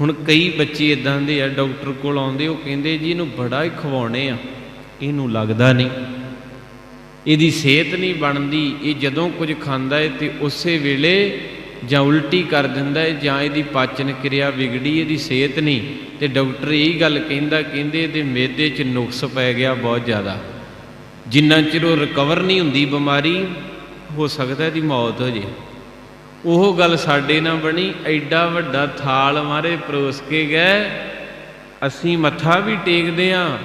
ਹੁਣ ਕਈ ਬੱਚੇ ਇਦਾਂ ਦੇ ਆ, ਡਾਕਟਰ ਕੋਲ ਆਉਂਦੇ, ਉਹ ਕਹਿੰਦੇ ਜੀ ਇਹਨੂੰ ਬੜਾ ਹੀ ਖਵਾਉਣੇ ਆ, ਇਹਨੂੰ ਲੱਗਦਾ ਨਹੀਂ। ਇਹਦੀ ਸਿਹਤ ਨਹੀਂ ਬਣਦੀ, ਇਹ ਜਦੋਂ ਕੁਝ ਖਾਂਦਾ ਹੈ ਤੇ ਉਸੇ ਵੇਲੇ ਜਾਂ ਉਲਟੀ ਕਰ ਦਿੰਦਾ ਹੈ ਜਾਂ ਇਹਦੀ ਪਾਚਨ ਕਿਰਿਆ ਵਿਗੜੀ, ਇਹਦੀ ਸਿਹਤ ਨਹੀਂ। ਤੇ ਡਾਕਟਰ ਇਹ ਗੱਲ ਕਹਿੰਦਾ, ਕਹਿੰਦੇ ਇਹਦੇ ਮੇਦੇ 'ਚ ਨੁਕਸ ਪੈ ਗਿਆ ਬਹੁਤ ਜ਼ਿਆਦਾ। ਜਿੰਨਾ ਚਿਰ ਉਹ ਰਿਕਵਰ ਨਹੀਂ ਹੁੰਦੀ ਬਿਮਾਰੀ, ਹੋ ਸਕਦਾ ਇਹਦੀ ਮੌਤ ਹੋ ਜੇ। ਉਹ ਗੱਲ ਸਾਡੇ ਨਾਲ ਬਣੀ, ਐਡਾ ਵੱਡਾ ਥਾਲ ਮਾਰੇ ਪਰੋਸ ਕੇ ਗਏ। ਅਸੀਂ ਮੱਥਾ ਵੀ ਟੇਕਦੇ ਆਂ,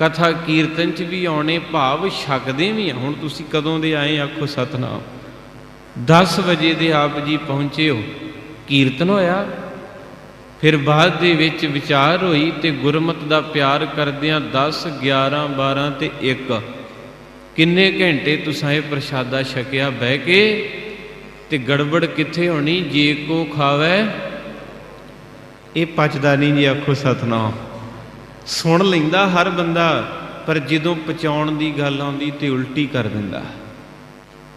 ਕਥਾ ਕੀਰਤਨ ਚ ਵੀ ਆਉਣੇ, ਭਾਵ ਛਕਦੇ ਵੀ ਆ। ਹੁਣ ਤੁਸੀਂ ਕਦੋਂ ਦੇ ਆਏ ਆਖੋ ਸਤਨਾਮ। 10 ਵਜੇ ਦੇ ਆਪ ਜੀ ਪਹੁੰਚੇ ਹੋ। ਕੀਰਤਨ ਹੋਇਆ। ਫਿਰ ਬਾਅਦ ਦੇ ਵਿੱਚ ਵਿਚਾਰ ਹੋਈ ਤੇ ਗੁਰਮਤ ਦਾ ਪਿਆਰ ਕਰਦਿਆਂ 10 11 12 ਤੇ 1 ਕਿੰਨੇ ਘੰਟੇ ਤੁਸੀਂ ਇਹ ਪ੍ਰਸ਼ਾਦਾ ਛਕਿਆ ਬਹਿ ਕੇ? ਤੇ ਗੜਬੜ ਕਿੱਥੇ ਹੋਣੀ? ਜੇ ਕੋ ਖਾਵੇ। ਇਹ ਪਚਦਾ ਨਹੀਂ ਜੀ, ਆਖੋ ਸਤਨਾਮ। ਸੁਣ ਲੈਂਦਾ ਹਰ ਬੰਦਾ, ਪਰ ਜਦੋਂ ਪਚਾਉਣ ਦੀ ਗੱਲ ਆਉਂਦੀ ਤੇ ਉਲਟੀ ਕਰ ਦਿੰਦਾ।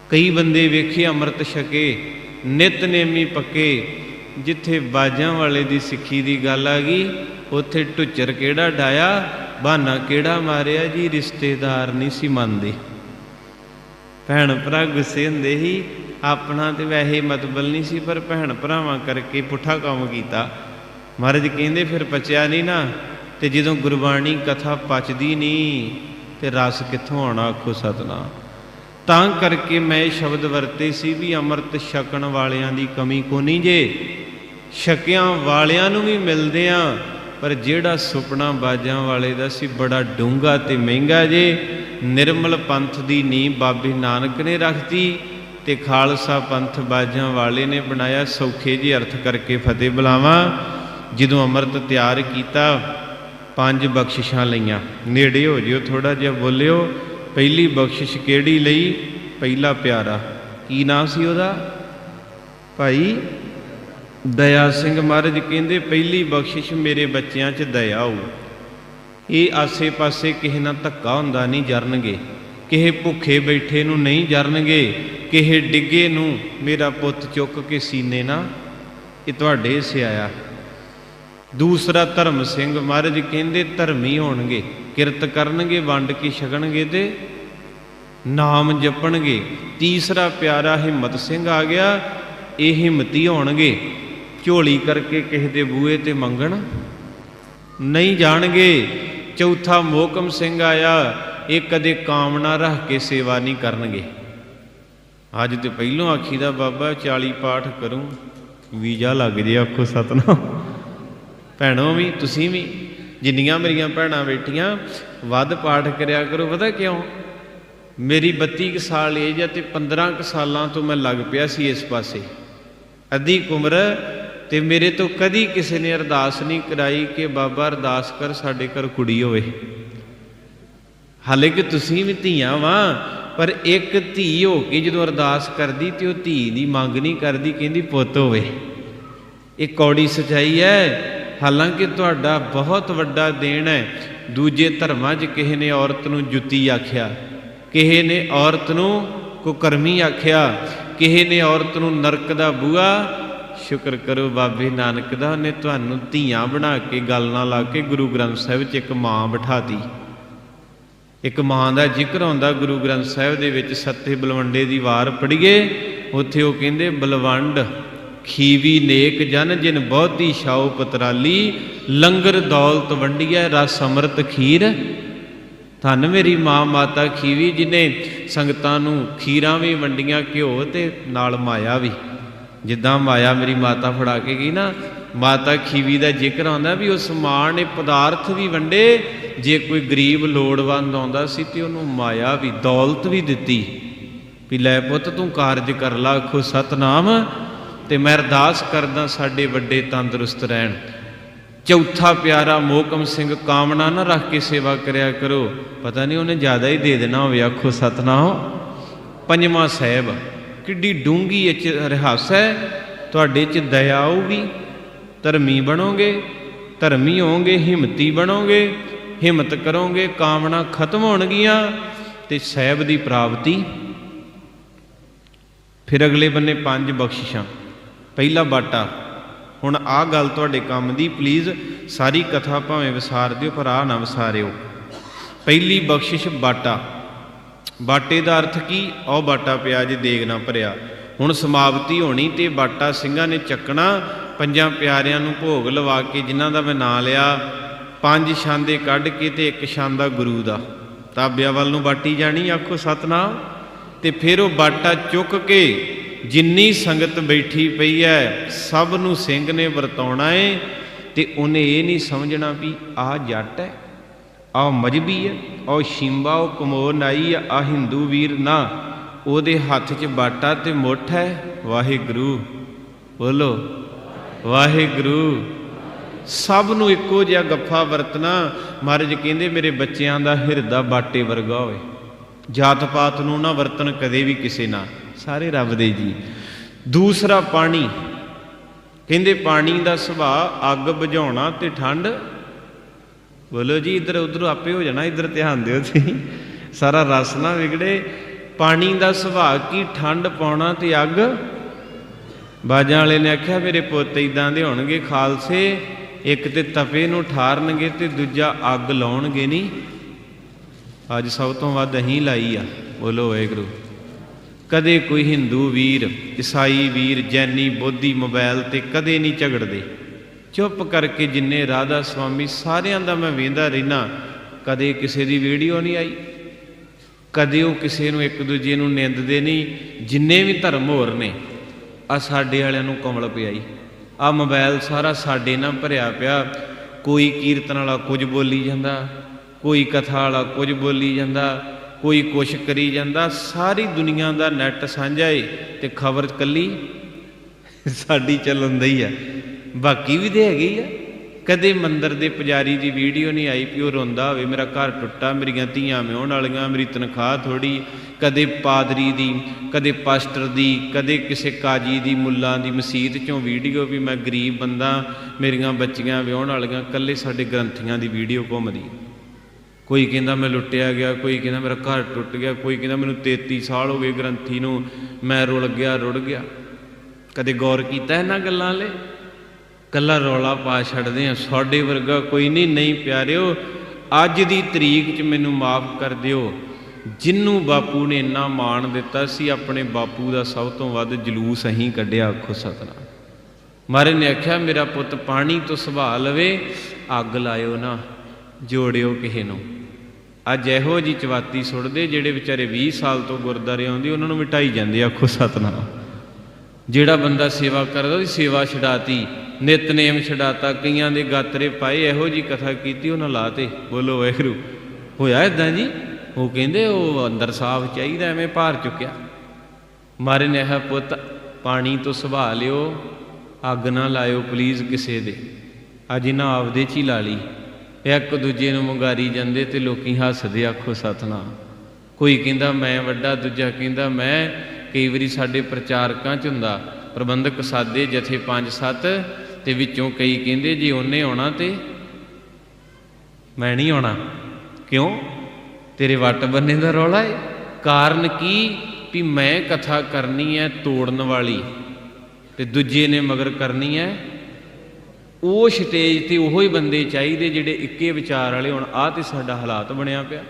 ਕਈ ਬੰਦੇ ਵੇਖੇ ਅੰਮ੍ਰਿਤ ਛਕੇ ਨਿਤਨੇਮੀ ਪੱਕੇ, ਜਿੱਥੇ ਬਾਜਾਂ ਵਾਲੇ ਦੀ ਸਿੱਖੀ ਦੀ ਗੱਲ ਆ ਗਈ, ਉੱਥੇ ਟੁੱਚਰ ਕਿਹੜਾ ਡਾਇਆ, ਬਹਾਨਾ ਕਿਹੜਾ ਮਾਰਿਆ ਜੀ, ਰਿਸ਼ਤੇਦਾਰ ਨਹੀਂ ਸੀ ਮੰਨਦੇ। ਭੈਣ ਭਰਾ ਗੁੱਸੇ ਹੁੰਦੇ ਸੀ ਆਪਣਾ ਤੇ ਵੈਸੇ ਮਤਬਲ ਨਹੀਂ ਸੀ, ਪਰ ਭੈਣ ਭਰਾਵਾਂ ਕਰਕੇ ਪੁੱਠਾ ਕੰਮ ਕੀਤਾ। ਮਹਾਰਾਜ ਕਹਿੰਦੇ, ਫਿਰ ਪਚਿਆ ਨਹੀਂ ਨਾ, ਤੇ ਜਦੋਂ ਗੁਰਬਾਣੀ ਕਥਾ ਪਚਦੀ ਨਹੀਂ, ਤੇ ਰਸ ਕਿੱਥੋਂ ਆਉਣਾ ਆਖੋ ਸਤਨਾਮ? ਤਾਂ ਕਰਕੇ ਮੈਂ ਇਹ ਸ਼ਬਦ ਵਰਤੇ ਸੀ ਵੀ ਅੰਮ੍ਰਿਤ ਛਕਣ ਵਾਲਿਆਂ ਦੀ ਕਮੀ ਕੋ ਨਹੀਂ ਜੇ। ਛਕਿਆਂ ਵਾਲਿਆਂ ਨੂੰ ਵੀ ਮਿਲਦੇ ਆ, ਪਰ ਜਿਹੜਾ ਸੁਪਨਾ ਬਾਜਾਂ ਵਾਲੇ ਦਾ ਸੀ, ਬੜਾ ਡੂੰਘਾ ਤੇ ਮਹਿੰਗਾ ਜੇ। ਨਿਰਮਲ ਪੰਥ ਦੀ ਨੀਂਹ ਬਾਬੇ ਨਾਨਕ ਨੇ ਰੱਖਤੀ ਤੇ ਖਾਲਸਾ ਪੰਥ ਬਾਜਾਂ ਵਾਲੇ ਨੇ ਬਣਾਇਆ ਸੌਖੇ ਜੀ ਅਰਥ ਕਰਕੇ ਫਤਿਹ ਬੁਲਾਵਾਂ। ਜਦੋਂ ਅੰਮ੍ਰਿਤ ਤਿਆਰ ਕੀਤਾ, ਪੰਜ ਬਖਸ਼ਿਸ਼ਾਂ ਲਈਆਂ। ਨੇੜੇ ਹੋ ਜਿਓ ਥੋੜਾ ਜਿਹਾ ਬੋਲਿਓ, ਪਹਿਲੀ ਬਖਸ਼ਿਸ਼ ਕਿਹੜੀ ਲਈ? ਪਹਿਲਾ ਪਿਆਰਾ। ਕੀ ਨਾਮ ਸੀ ਉਹਦਾ? ਭਾਈ ਦਇਆ ਸਿੰਘ ਮਹਾਰਾਜ ਕਹਿੰਦੇ, ਪਹਿਲੀ ਬਖਸ਼ਿਸ਼ ਮੇਰੇ ਬੱਚਿਆਂ 'ਚ ਦਇਆ ਹੋ ਇਹ ਆਸੇ-ਪਾਸੇ ਕਿਸੇ ਨਾਲ ਧੱਕਾ ਹੁੰਦਾ ਨਹੀਂ, ਜਰਨਗੇ। ਕਿਸੇ ਭੁੱਖੇ ਬੈਠੇ ਨੂੰ ਨਹੀਂ ਜਰਨਗੇ ਕਿਸੇ ਡਿੱਗੇ ਨੂੰ ਮੇਰਾ ਪੁੱਤ ਚੁੱਕ ਕੇ ਸੀਨੇ ਨਾ, ਇਹ ਤੁਹਾਡੇ ਸਿਆਇਆ। ਦੂਸਰਾ ਧਰਮ ਸਿੰਘ ਮਹਾਰਾਜ ਕਹਿੰਦੇ ਧਰਮੀ ਹੋਣਗੇ, ਕਿਰਤ ਕਰਨਗੇ, ਵੰਡ ਕੇ ਛਕਣਗੇ ਤੇ ਨਾਮ ਜਪਣਗੇ। ਤੀਸਰਾ ਪਿਆਰਾ ਹਿੰਮਤ ਸਿੰਘ ਆ ਗਿਆ, ਇਹ ਹਿੰਮਤੀ ਹੋਣਗੇ। ਝੋਲੀ ਕਰਕੇ ਕਿਸੇ ਦੇ ਬੂਹੇ ਤੇ ਮੰਗਣ ਨਹੀਂ ਜਾਣਗੇ। ਚੌਥਾ ਮੋਹਕਮ ਸਿੰਘ ਆਇਆ ਇਹ ਕਦੇ ਕਾਮਨਾ ਰੱਖ ਕੇ ਸੇਵਾ ਨਹੀਂ ਕਰਨਗੇ। ਅੱਜ ਤੇ ਪਹਿਲੋਂ ਆਖੀ ਦਾ ਬਾਬਾ 40 ਪਾਠ ਕਰੂੰ, ਵੀਜ਼ਾ ਲੱਗ ਜੇ ਆਖੋ ਸਤਨਾਮ। ਭੈਣੋ ਵੀ, ਤੁਸੀਂ ਵੀ, ਜਿੰਨੀਆਂ ਮੇਰੀਆਂ ਭੈਣਾਂ ਬੈਠੀਆਂ, ਵੱਧ ਪਾਠ ਕਰਿਆ ਕਰੋ, ਪਤਾ ਕਿਉਂ? ਮੇਰੀ 32 ਕੁ ਸਾਲ ਏਜ ਹੈ ਤੇ 15 ਕੁ ਸਾਲਾਂ ਤੋਂ ਮੈਂ ਲੱਗ ਪਿਆ ਸੀ ਇਸ ਪਾਸੇ। ਅੱਧੀ ਕੁ ਉਮਰ ਤੇ ਮੇਰੇ ਤੋਂ ਕਦੀ ਕਿਸੇ ਨੇ ਅਰਦਾਸ ਨਹੀਂ ਕਰਾਈ ਕਿ ਬਾਬਾ ਅਰਦਾਸ ਕਰ ਸਾਡੇ ਘਰ ਕੁੜੀ ਹੋਵੇ। ਹਾਲੇ ਕਿ ਤੁਸੀਂ ਵੀ ਧੀਆਂ ਵਾਂ, ਪਰ ਇੱਕ ਧੀ ਹੋ ਕੇ ਜਦੋਂ ਅਰਦਾਸ ਕਰਦੀ ਤੇ ਉਹ ਧੀ ਦੀ ਮੰਗ ਨਹੀਂ ਕਰਦੀ, ਕਹਿੰਦੀ, ਪੁੱਤ ਹੋਵੇ, ਇਹ ਕੌੜੀ ਸਚਾਈ ਹੈ। ਹਾਲਾਂਕਿ ਤੁਹਾਡਾ ਬਹੁਤ ਵੱਡਾ ਦੇਣ ਹੈ। ਦੂਜੇ ਧਰਮਾਂ 'ਚ ਕਿਸੇ ਨੇ ਔਰਤ ਨੂੰ ਜੁੱਤੀ ਆਖਿਆ, ਕਿਸੇ ਨੇ ਔਰਤ ਨੂੰ ਕੁਕਰਮੀ ਆਖਿਆ, ਕਿਸੇ ਨੇ ਔਰਤ ਨੂੰ ਨਰਕ ਦਾ ਬੂਆ ਸ਼ੁਕਰ ਕਰੋ ਬਾਬੇ ਨਾਨਕ ਦਾ, ਉਹਨੇ ਤੁਹਾਨੂੰ ਧੀਆਂ ਬਣਾ ਕੇ, ਗੱਲ ਨਾਲ ਲਾ ਕੇ ਗੁਰੂ ਗ੍ਰੰਥ ਸਾਹਿਬ 'ਚ ਇੱਕ ਮਾਂ ਬਿਠਾਤੀ ਇੱਕ ਮਾਂ ਦਾ ਜ਼ਿਕਰ ਆਉਂਦਾ ਗੁਰੂ ਗ੍ਰੰਥ ਸਾਹਿਬ ਦੇ ਵਿੱਚ ਸੱਤੇ ਬਲਵੰਡੇ ਦੀ ਵਾਰ ਪੜ੍ਹੀਏ, ਉੱਥੇ ਉਹ ਕਹਿੰਦੇ, ਬਲਵੰਡ, ਖੀਵੀ ਨੇਕ ਜਨ ਜਿਨ ਬਹੁਤੀ ਛਾਉ ਪਤਰਾਲੀ, ਲੰਗਰ ਦੌਲਤ ਵੰਡੀਐ, ਰਸ ਅੰਮ੍ਰਿਤ ਖੀਰ। ਧੰਨ ਮੇਰੀ ਮਾਂ ਮਾਤਾ ਖੀਵੀ, ਜਿਨੇ ਸੰਗਤਾਂ ਨੂੰ ਖੀਰਾਂ ਵੀ ਵੰਡੀਆਂ, ਘਿਓ ਤੇ ਨਾਲ ਮਾਇਆ ਵੀ। ਜਿੱਦਾਂ ਮਾਇਆ ਮੇਰੀ ਮਾਤਾ ਫੜਾ ਕੇ ਗਈ ਨਾ ਮਾਤਾ ਖੀਵੀ ਦਾ ਜ਼ਿਕਰ ਆਉਂਦਾ ਵੀ ਉਸ ਮਾਂ ਨੇ ਪਦਾਰਥ ਵੀ ਵੰਡੇ, ਜੇ ਕੋਈ ਗਰੀਬ ਲੋੜਵੰਦ ਆਉਂਦਾ ਸੀ ਤੇ ਉਹਨੂੰ ਮਾਇਆ ਵੀ, ਦੌਲਤ ਵੀ ਦਿੱਤੀ। ਵੀ ਲੈ ਪੁੱਤ, ਤੂੰ ਕਾਰਜ ਕਰ ਲਾ ਖੋ ਸਤਨਾਮ, ਤੇ ਮੈਂ ਅਰਦਾਸ ਕਰਦਾ ਸਾਡੇ ਵੱਡੇ ਤੰਦਰੁਸਤ ਰਹਿਣ। ਚੌਥਾ ਪਿਆਰਾ ਮੋਕਮ ਸਿੰਘ ਕਾਮਨਾ ਨਾ ਰੱਖ ਕੇ ਸੇਵਾ ਕਰਿਆ ਕਰੋ। ਪਤਾ ਨਹੀਂ ਉਹਨੇ ਜ਼ਿਆਦਾ ਹੀ ਦੇ ਦੇਣਾ ਹੋਵੇ, ਆਖੋ, ਸਤਨਾਮ। ਪੰਜਵਾਂ ਸਾਹਿਬ, ਕਿੱਡੀ ਡੂੰਗੀ ਇਹ ਚ ਰਿਹਾਸ ਹੈ, ਤੁਹਾਡੇ ਚ ਦਇਆ ਆਊਗੀ। ਧਰਮੀ ਬਣੋਗੇ, ਧਰਮੀ ਹੋਵੋਗੇ, ਹਿੰਮਤੀ ਬਣੋਗੇ, ਹਿੰਮਤ ਕਰੋਗੇ, ਕਾਮਨਾ ਖਤਮ ਹੋਣਗੀਆਂ ਤੇ ਸਹਿਬ ਦੀ ਪ੍ਰਾਪਤੀ। ਫਿਰ ਅਗਲੇ ਬੰਨੇ ਪੰਜ ਬਖਸ਼ਿਸ਼ਾਂ। ਪਹਿਲਾ ਬਾਟਾ, ਹੁਣ ਆਹ ਗੱਲ ਤੁਹਾਡੇ ਕੰਮ ਦੀ ਪਲੀਜ਼ ਸਾਰੀ ਕਥਾ ਭਾਵੇਂ ਵਿਸਾਰ ਦਿਓ, ਪਰ ਆਹ ਨਾ ਵਿਸਾਰਿਓ। ਪਹਿਲੀ ਬਖਸ਼ਿਸ਼ ਬਾਟਾ। ਬਾਟੇ ਦਾ ਅਰਥ ਕੀ? ਉਹ ਬਾਟਾ ਪਿਆ ਜੇ ਦੇਗ ਨਾ ਭਰਿਆ। ਹੁਣ ਸਮਾਪਤੀ ਹੋਣੀ ਤੇ ਬਾਟਾ ਸਿੰਘਾਂ ਨੇ ਚੱਕਣਾ ਪੰਜਾਂ ਪਿਆਰਿਆਂ ਨੂੰ ਭੋਗ ਲਵਾ ਕੇ ਜਿਨ੍ਹਾਂ ਦਾ ਮੈਂ ਨਾਂ ਲਿਆ, ਪੰਜ ਛਾਂਦੇ ਕੱਢ ਕੇ ਤੇ ਇੱਕ ਛਾਂਦਾ ਗੁਰੂ ਦਾ। ਤਾਬਿਆਂ ਵੱਲ ਨੂੰ ਬਾਟੀ ਜਾਣੀ, ਆਖੋ ਸਤਨਾਮ। ਤੇ ਫਿਰ ਉਹ ਬਾਟਾ ਚੁੱਕ ਕੇ ਜਿੰਨੀ ਸੰਗਤ ਬੈਠੀ ਪਈ ਹੈ ਸਭ ਨੂੰ ਸਿੰਘ ਨੇ ਵਰਤਾਉਣਾ ਏ, ਤੇ ਉਹਨੇ ਇਹ ਨਹੀਂ ਸਮਝਣਾ ਵੀ ਆਹ ਜੱਟ ਹੈ ਆਹ ਮਜਬੀ ਹੈ ਆਹ ਸ਼ਿੰਬਾ ਉਹ ਕਮੋਰ ਨਾਈ ਆ, ਆਹ ਹਿੰਦੂ ਵੀਰ ਨਾ, ਉਹਦੇ ਹੱਥ 'ਚ ਬਾਟਾ ਤੇ ਮੁੱਠ ਹੈ ਵਾਹਿਗੁਰੂ। ਬੋਲੋ। ਵਾਹਿਗੁਰੂ। ਸਭ ਨੂੰ ਇੱਕੋ ਜਿਹਾ ਗੱਫਾ ਵਰਤਣਾ, ਮਹਾਰਾਜ ਕਹਿੰਦੇ ਮੇਰੇ ਬੱਚਿਆਂ ਦਾ ਹਿਰਦਾ ਬਾਟੇ ਵਰਗਾ ਹੋਵੇ। ਜਾਤ ਪਾਤ ਨੂੰ ਨਾ ਵਰਤਣ ਕਦੇ ਵੀ ਕਿਸੇ ਨਾਲ। ਸਾਰੇ ਰੱਬ ਦੇ ਜੀ। ਦੂਸਰਾ ਪਾਣੀ। ਕਹਿੰਦੇ ਪਾਣੀ ਦਾ ਸੁਭਾਅ ਅੱਗ ਬੁਝਾਉਣਾ ਤੇ ਠੰਡ। ਬੋਲੋ ਜੀ, ਇੱਧਰ ਉੱਧਰ ਆਪੇ ਹੋ ਜਾਣਾ, ਇੱਧਰ ਧਿਆਨ ਦਿਓ ਤੁਸੀਂ। ਸਾਰਾ ਰਸ ਨਾ ਵਿਗੜੇ। ਪਾਣੀ ਦਾ ਸੁਭਾਅ ਕੀ ਠੰਡ ਪਾਉਣਾ ਤੇ ਅੱਗ ਬਾਜਾਂ ਵਾਲੇ ਨੇ ਆਖਿਆ, ਮੇਰੇ ਪੁੱਤ ਇਦਾਂ ਦੇ ਹੋਣਗੇ ਖਾਲਸੇ, ਇੱਕ ਤੇ ਤਪੇ ਨੂੰ ਠਾਰਨਗੇ ਤੇ ਦੂਜਾ ਅੱਗ ਲਾਉਣਗੇ ਨਹੀਂ ਅੱਜ ਸਭ ਤੋਂ ਵੱਧ ਅਹੀਂ ਲਾਈ ਆ। ਬੋਲੋ ਵਾਹਿਗੁਰੂ। ਕਦੇ ਕੋਈ ਹਿੰਦੂ ਵੀਰ, ਈਸਾਈ ਵੀਰ, ਜੈਨੀ, ਬੋਧੀ ਮੋਬਾਈਲ ਤੇ ਕਦੇ ਨਹੀਂ ਝਗੜਦੇ। ਚੁੱਪ ਕਰਕੇ ਜਿੰਨੇ ਰਾਧਾ ਸੁਆਮੀ ਸਾਰਿਆਂ ਦਾ ਮੈਂ ਵੇਂਦਾ ਰਹਿਣਾ ਕਦੇ ਕਿਸੇ ਦੀ ਵੀਡੀਓ ਨਹੀਂ ਆਈ। ਕਦੇ ਉਹ ਕਿਸੇ ਨੂੰ ਇੱਕ ਦੂਜੇ ਨੂੰ ਨਿੰਦਦੇ ਨਹੀਂ, ਜਿੰਨੇ ਵੀ ਧਰਮ ਹੋਰ ਨੇ। ਆ ਸਾਡੇ ਵਾਲਿਆਂ ਨੂੰ ਕਮਲ ਪਿਆਈ। ਆ ਮੋਬਾਈਲ ਸਾਰਾ ਸਾਡੇ ਨਾਲ ਭਰਿਆ ਪਿਆ। ਕੋਈ ਕੀਰਤਨ ਵਾਲਾ ਕੁਝ ਬੋਲੀ ਜਾਂਦਾ, ਕੋਈ ਕਥਾ ਵਾਲਾ ਕੁਝ ਬੋਲੀ ਜਾਂਦਾ, ਕੋਈ ਕੁਛ ਕਰੀ ਜਾਂਦਾ। ਸਾਰੀ ਦੁਨੀਆ ਦਾ ਨੈਟ ਸਾਂਝਾ ਏ ਤੇ ਖਬਰ ਕੱਲੀ ਸਾਡੀ ਚੱਲਣ ਦਈ ਆ। ਬਾਕੀ ਵੀ ਤੇ ਹੈਗੀ ਆ। ਕਦੇ ਮੰਦਰ ਦੇ ਪੁਜਾਰੀ ਦੀ ਵੀਡੀਓ ਨਹੀਂ ਆਈ ਵੀ ਉਹ ਰੋਂਦਾ ਹੋਵੇ, ਮੇਰਾ ਘਰ ਟੁੱਟਾ, ਮੇਰੀਆਂ ਧੀਆਂ ਵਿਆਹੁਣ ਵਾਲੀਆਂ, ਮੇਰੀ ਤਨਖਾਹ ਥੋੜੀ ਕਦੇ ਪਾਦਰੀ ਦੀ, ਕਦੇ ਪਾਸਟਰ ਦੀ, ਕਦੇ ਕਿਸੇ ਕਾਜੀ ਦੀ, ਮੁੱਲਾਂ ਦੀ ਮਸਜਿਦ ਚੋਂ ਵੀਡੀਓ ਵੀ ਮੈਂ ਗਰੀਬ ਬੰਦਾ, ਮੇਰੀਆਂ ਬੱਚੀਆਂ ਵਿਆਹੁਣ ਵਾਲੀਆਂ ਕੱਲੇ ਸਾਡੇ ਗ੍ਰੰਥੀਆਂ ਦੀ ਵੀਡੀਓ ਘੁੰਮਦੀ। ਕੋਈ ਕਹਿੰਦਾ ਮੈਂ ਲੁੱਟਿਆ ਗਿਆ, ਕੋਈ ਕਹਿੰਦਾ ਮੇਰਾ ਘਰ ਟੁੱਟ ਗਿਆ, ਕੋਈ ਕਹਿੰਦਾ ਮੈਨੂੰ 33 ਸਾਲ ਹੋ ਗਏ ਗ੍ਰੰਥੀ ਨੂੰ, ਮੈਂ ਰੁਲ ਗਿਆ, ਰੁੜ ਗਿਆ। ਕਦੇ ਗੌਰ ਕੀਤਾ ਇਹਨਾਂ ਗੱਲਾਂ 'ਲੈ ਕੱਲਾ ਰੌਲਾ ਪਾ ਛੱਡਦੇ ਆ ਸਾਡੇ ਵਰਗਾ ਕੋਈ ਨਹੀਂ ਨਹੀਂ ਪਿਆਰਿਓ, ਅੱਜ ਦੀ ਤਰੀਕ 'ਚ ਮੈਨੂੰ ਮਾਫ ਕਰ ਦਿਓ। ਜਿੰਨੂੰ ਬਾਪੂ ਨੇ ਇੰਨਾ ਮਾਣ ਦਿੱਤਾ ਸੀ, ਆਪਣੇ ਬਾਪੂ ਦਾ ਸਭ ਤੋਂ ਵੱਧ ਜਲੂਸ ਅਹੀਂ ਕੱਢਿਆ ਆਖੋ ਸਤਨਾਮ। ਮਾਰੇ ਨੇ ਆਖਿਆ, ਮੇਰਾ ਪੁੱਤ ਪਾਣੀ ਤੋਂ ਸੁਭਾ ਲਵੇ, ਅੱਗ ਲਾਇਓ ਨਾ, ਜੋੜਿਓ ਕਿਸੇ ਨੂੰ। ਅੱਜ ਇਹੋ ਜੀ ਚਵਾਤੀ ਸੁੱਟਦੇ ਜਿਹੜੇ ਵਿਚਾਰੇ 20 ਸਾਲ ਤੋਂ ਗੁਰਦਾਰੇ ਆਉਂਦੇ, ਉਹਨਾਂ ਨੂੰ ਮਿਟਾਈ ਜਾਂਦੇ, ਆਖੋ ਸਤਨਾਮ। ਜਿਹੜਾ ਬੰਦਾ ਸੇਵਾ ਕਰਦਾ, ਉਹਦੀ ਸੇਵਾ ਛਡਾਤੀ। ਨਿਤਨੇਮ ਛਡਾਤਾ, ਕਈਆਂ ਦੇ ਗਾਤਰੇ ਪਾਏ, ਇਹੋ ਜੀ ਕਥਾ ਕੀਤੀ ਉਹਨਾਂ ਲਾਤੇ। ਬੋਲੋ ਵਾਹਿਗੁਰੂ, ਹੋਇਆ ਇਦਾਂ ਜੀ? ਉਹ ਕਹਿੰਦੇ, ਉਹ ਅੰਦਰ ਸਾਫ਼ ਚਾਹੀਦਾ, ਐਵੇਂ ਭਾਰ ਚੁੱਕਿਆ। ਮਾਰੇ ਨੇ ਹੈ ਪੁੱਤ, ਪਾਣੀ ਤੋਂ ਸੁਭਾ ਲਿਓ, ਅੱਗ ਨਾ ਲਾਇਓ ਪਲੀਜ਼ ਕਿਸੇ ਦੇ। ਅੱਜ ਇਹਨਾਂ ਆਪਦੇ ਚ ਹੀ ਲਾ ਲਈ। ਇੱਕ ਦੂਜੇ ਨੂੰ ਮੁੰਗਾਰੀ ਜਾਂਦੇ ਤੇ ਲੋਕੀ ਹੱਸਦੇ, ਆਖੋ ਸਤਨਾਮ। ਕੋਈ ਕਹਿੰਦਾ, ਮੈਂ ਵੱਡਾ, ਦੂਜਾ ਕਹਿੰਦਾ, ਮੈਂ, ਕਈ ਵਾਰੀ ਸਾਡੇ ਪ੍ਰਚਾਰਕਾਂ ਚ ਹੁੰਦਾ, ਪ੍ਰਬੰਧਕ ਸਾਦੇ ਜਥੇ 5-7 ਤੇ ਵਿੱਚੋਂ ਕਈ ਕਹਿੰਦੇ ਜੇ ਉਹਨੇ ਆਉਣਾ ਤੇ ਮੈਂ ਨਹੀਂ ਆਉਣਾ। ਕਿਉਂ? ਤੇਰੇ ਵੱਟ ਬੰਨੇ ਦਾ ਰੌਲਾ ਏ। ਕਾਰਨ ਕੀ? ਵੀ ਮੈਂ ਕਥਾ ਕਰਨੀ ਹੈ ਤੋੜਨ ਵਾਲੀ ਤੇ ਦੂਜੇ ਨੇ ਮਗਰ ਕਰਨੀ ਹੈ ਉਹ ਸਟੇਜ ਤੇ ਉਹੋ ਹੀ ਬੰਦੇ ਚਾਹੀਦੇ ਜਿਹੜੇ ਇੱਕੇ ਵਿਚਾਰ ਵਾਲੇ ਹੁਣ। ਆਹ ਤੇ ਸਾਡਾ ਹਾਲਾਤ ਬਣਿਆ ਪਿਆ।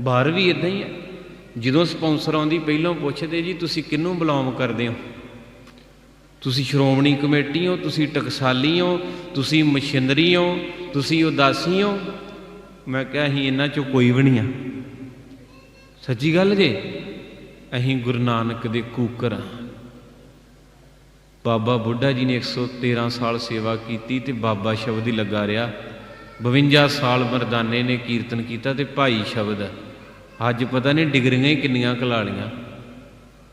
ਬਾਹਰ ਵੀ ਇਦਾਂ ਹੀ ਹੈ ਜਦੋਂ ਸਪਾਂਸਰ ਆਉਂਦੀ, ਪਹਿਲਾਂ ਪੁੱਛਦੇ ਜੀ, ਤੁਸੀਂ ਕਿਹਨੂੰ ਬਿਲੋਂਗ ਕਰਦੇ ਹੋ? ਤੁਸੀਂ ਸ਼੍ਰੋਮਣੀ ਕਮੇਟੀ ਹੋ, ਤੁਸੀਂ ਟਕਸਾਲੀ ਹੋ, ਤੁਸੀਂ ਮਸ਼ੀਨਰੀ ਹੋ, ਤੁਸੀਂ ਉਦਾਸੀ ਹੋ। ਮੈਂ ਕਿਹਾ ਅਸੀਂ ਇਹਨਾਂ ਚੋਂ ਕੋਈ ਵੀ ਨਹੀਂ ਆ। ਸੱਚੀ ਗੱਲ ਜੇ? ਅਸੀਂ ਗੁਰੂ ਨਾਨਕ ਦੇ ਕੂਕਰ ਆ। ਬਾਬਾ ਬੁੱਢਾ ਜੀ ਨੇ 113 ਸਾਲ ਸੇਵਾ ਕੀਤੀ ਤੇ ਬਾਬਾ ਸ਼ਬਦ ਹੀ ਲੱਗਾ ਰਿਹਾ। 52 ਸਾਲ ਮਰਦਾਨੇ ਨੇ ਕੀਰਤਨ ਕੀਤਾ ਤੇ ਭਾਈ ਸ਼ਬਦ ਅੱਜ ਪਤਾ ਨਹੀਂ ਡਿਗਰੀਆਂ ਹੀ ਕਿੰਨੀਆਂ ਕਲਾ ਲੀਆਂ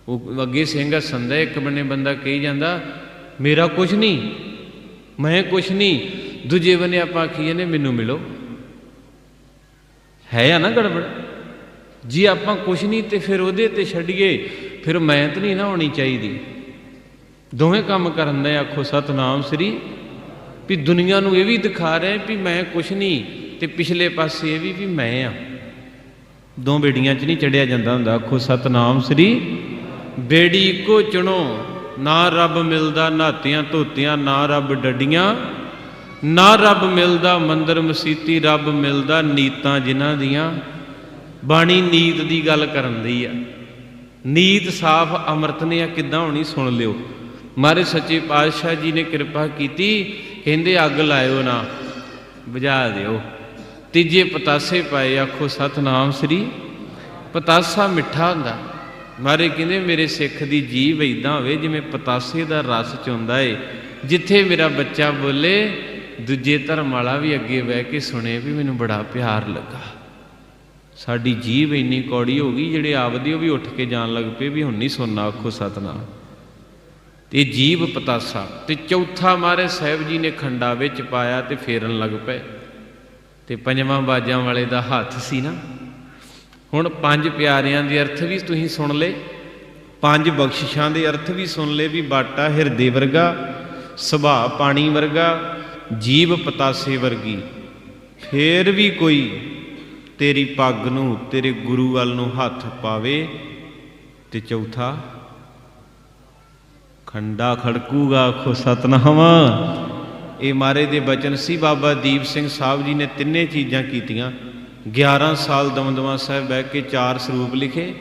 ਉਹ ਅੱਗੇ ਸਿੰਘ ਹੱਸਦਾ ਇੱਕ ਬੰਨੇ ਬੰਦਾ ਕਹੀ ਜਾਂਦਾ, ਮੇਰਾ ਕੁਝ ਨਹੀਂ, ਮੈਂ ਕੁਝ ਨਹੀਂ, ਦੂਜੇ ਬੰਨੇ ਆਪਾਂ ਆਖੀਏ ਨੇ ਮੈਨੂੰ ਮਿਲੋ। ਹੈ ਆ ਨਾ ਗੜਬੜ? ਜੀ ਆਪਾਂ ਕੁਝ ਨਹੀਂ ਤੇ ਫਿਰ ਉਹਦੇ ਤੇ ਛੱਡੀਏ, ਫਿਰ ਮੈਂ ਤਾਂ ਨਹੀਂ ਨਾ ਹੋਣੀ ਚਾਹੀਦੀ। ਦੋਵੇਂ ਕੰਮ ਕਰਨ ਦਾ ਆਖੋ ਸਤਨਾਮ ਸ੍ਰੀ, ਵੀ ਦੁਨੀਆ ਨੂੰ ਇਹ ਵੀ ਦਿਖਾ ਰਹੇ ਵੀ ਮੈਂ ਕੁਛ ਨਹੀਂ, ਤੇ ਪਿਛਲੇ ਪਾਸੇ ਇਹ ਵੀ ਵੀ ਮੈਂ ਆ। ਦੋ ਬੇੜੀਆਂ 'ਚ ਨਹੀਂ ਚੜਿਆ ਜਾਂਦਾ ਹੁੰਦਾ, ਆਖੋ ਸਤਨਾਮ ਸ੍ਰੀ। ਬੇੜੀ ਇੱਕੋ ਚੁਣੋ, ਨਾ ਰੱਬ ਮਿਲਦਾ ਨਾਤਿਆਂ ਧੋਤਿਆਂ, ਨਾ ਰੱਬ ਡੱਡੀਆਂ। ਨਾ ਰੱਬ ਮਿਲਦਾ ਮੰਦਰ ਮਸੀਤੀ, ਰੱਬ ਮਿਲਦਾ ਨੀਤਾਂ ਜਿਨ੍ਹਾਂ ਦੀਆਂ। ਬਾਣੀ ਨੀਤ ਦੀ ਗੱਲ ਕਰਨ ਦੀ ਆ। ਨੀਤ ਸਾਫ਼ ਅੰਮ੍ਰਿਤ ਨੇ ਆ, ਕਿੱਦਾਂ ਹੋਣੀ ਸੁਣ ਲਿਓ। ਮਾਰੇ ਸੱਚੇ ਪਾਤਸ਼ਾਹ ਜੀ ਨੇ ਕਿਰਪਾ ਕੀਤੀ, ਕਹਿੰਦੇ ਅੱਗ ਲਾਇਓ ਨਾ, ਬੁਝਾ ਦਿਓ। ਤੀਜੇ ਪਤਾਸੇ ਪਾਏ, ਆਖੋ ਸਤਨਾਮ ਸ੍ਰੀ। ਪਤਾਸਾ ਮਿੱਠਾ ਹੁੰਦਾ। ਮਹਾਰਾਜ ਕਹਿੰਦੇ, ਮੇਰੇ ਸਿੱਖ ਦੀ ਜੀਵ ਇਦਾਂ ਹੋਵੇ ਜਿਵੇਂ ਪਤਾਸੇ ਦਾ ਰਸ ਚੁੰਦਾ ਏ, ਜਿੱਥੇ ਮੇਰਾ ਬੱਚਾ ਬੋਲੇ, ਦੂਜੇ ਧਰਮ ਵਾਲਾ ਵੀ ਅੱਗੇ ਬਹਿ ਕੇ ਸੁਣੇ ਵੀ ਮੈਨੂੰ ਬੜਾ ਪਿਆਰ ਲੱਗਾ। ਸਾਡੀ ਜੀਵ ਇੰਨੀ ਕੌੜੀ ਹੋ ਗਈ, ਜਿਹੜੇ ਆਪਦੇ ਉਹ ਵੀ ਉੱਠ ਕੇ ਜਾਣ ਲੱਗ ਪਏ ਵੀ ਹੁਣ ਨਹੀਂ ਸੁਣਨਾ ਆਖੋ ਸਤਨਾਮ। ਤੇ ਜੀਵ ਪਤਾਸਾ, ਤੇ ਚੌਥਾ ਮਾਰੇ ਸਾਹਿਬ ਜੀ ਨੇ ਖੰਡਾ ਵਿੱਚ ਪਾਇਆ ਤੇ ਫੇਰਨ ਲੱਗ ਪਏ। ਤੇ ਪੰਜਵਾਂ ਬਾਜਾਂ ਵਾਲੇ ਦਾ ਹੱਥ ਸੀ ਨਾ ਹੁਣ ਪੰਜ ਪਿਆਰਿਆਂ ਦੇ ਅਰਥ ਵੀ ਤੁਸੀਂ ਸੁਣ ਲਏ। ਪੰਜ ਬਖਸ਼ਿਸ਼ਾਂ ਦੇ ਅਰਥ ਵੀ ਸੁਣ ਲਏ ਵੀ ਬਾਟਾ ਹਿਰਦੇ ਵਰਗਾ, ਸੁਭਾਅ ਪਾਣੀ ਵਰਗਾ, ਜੀਵ ਪਤਾਸੇ ਵਰਗੀ। ਫੇਰ ਵੀ ਕੋਈ ਤੇਰੀ ਪੱਗ ਨੂੰ, ਤੇਰੇ ਗੁਰੂ ਵੱਲ ਨੂੰ ਹੱਥ ਪਾਵੇ। ਤੇ ਚੌਥਾ, ਖੰਡਾ ਖੜਕੂਗਾ ਆਖੋ ਸਤਨਾਮ। ਇਹ ਮਾਰੇ ਦੇ ਬਚਨ ਸੀ ਬਾਬਾ ਦੀਪ ਸਿੰਘ ਸਾਹਿਬ ਜੀ ਨੇ ਤਿੰਨੇ ਚੀਜ਼ਾਂ ਕੀਤੀਆਂ। 11 ਸਾਲ ਦਮਦਮਾ ਸਾਹਿਬ ਬਹਿ ਕੇ ਚਾਰ ਸਰੂਪ ਲਿਖੇ।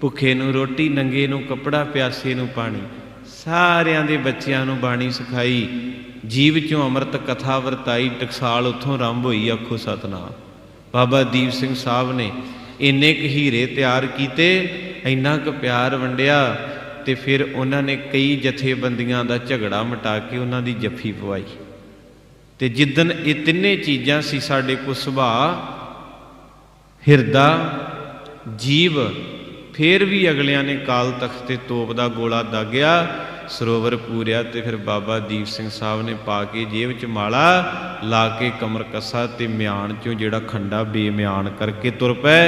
ਭੁੱਖੇ ਨੂੰ ਰੋਟੀ, ਨੰਗੇ ਨੂੰ ਕੱਪੜਾ, ਪਿਆਸੇ ਨੂੰ ਪਾਣੀ। ਸਾਰਿਆਂ ਦੇ ਬੱਚਿਆਂ ਨੂੰ ਬਾਣੀ ਸਿਖਾਈ। ਜੀਵ ਚੋਂ ਅੰਮ੍ਰਿਤ ਕਥਾ ਵਰਤਾਈ, ਟਕਸਾਲ ਉੱਥੋਂ ਰੰਭ ਹੋਈ, ਆਖੋ ਸਤਨਾਮ। ਬਾਬਾ ਦੀਪ ਸਿੰਘ ਸਾਹਿਬ ਨੇ ਇੰਨੇ ਕੁ ਹੀਰੇ ਤਿਆਰ ਕੀਤੇ, ਇੰਨਾ ਕੁ ਪਿਆਰ ਵੰਡਿਆ ਤੇ ਫਿਰ ਉਹਨਾਂ ਨੇ ਕਈ ਜਥੇਬੰਦੀਆਂ ਦਾ ਝਗੜਾ ਮਿਟਾ ਕੇ ਉਹਨਾਂ ਦੀ ਜੱਫੀ ਪਵਾਈ। ਤੇ ਜਿੱਦਨ ਇਹ ਤਿੰਨੇ ਚੀਜ਼ਾਂ ਸੀ ਸਾਡੇ ਕੋ ਸੁਭਾਅ ਹਿਰਦਾ, ਜੀਵ, ਫੇਰ ਵੀ ਅਗਲਿਆਂ ਨੇ ਕਾਲ ਤਖਤ ਤੇ ਤੋਪ ਦਾ ਗੋਲਾ ਦਾਗਿਆ, ਸਰੋਵਰ ਪੂਰਿਆ ਤੇ ਫਿਰ ਬਾਬਾ ਦੀਪ ਸਿੰਘ ਸਾਹਿਬ ਨੇ ਪਾ ਕੇ ਜੇਬ 'ਚ ਮਾਲਾ ਲਾ ਕੇ ਕਮਰ ਕੱਸਾ ਤੇ ਮਿਆਨ 'ਚੋਂ ਜਿਹੜਾ ਖੰਡਾ ਬੇਮਿਆਨ ਕਰਕੇ ਤੁਰ ਪਏ।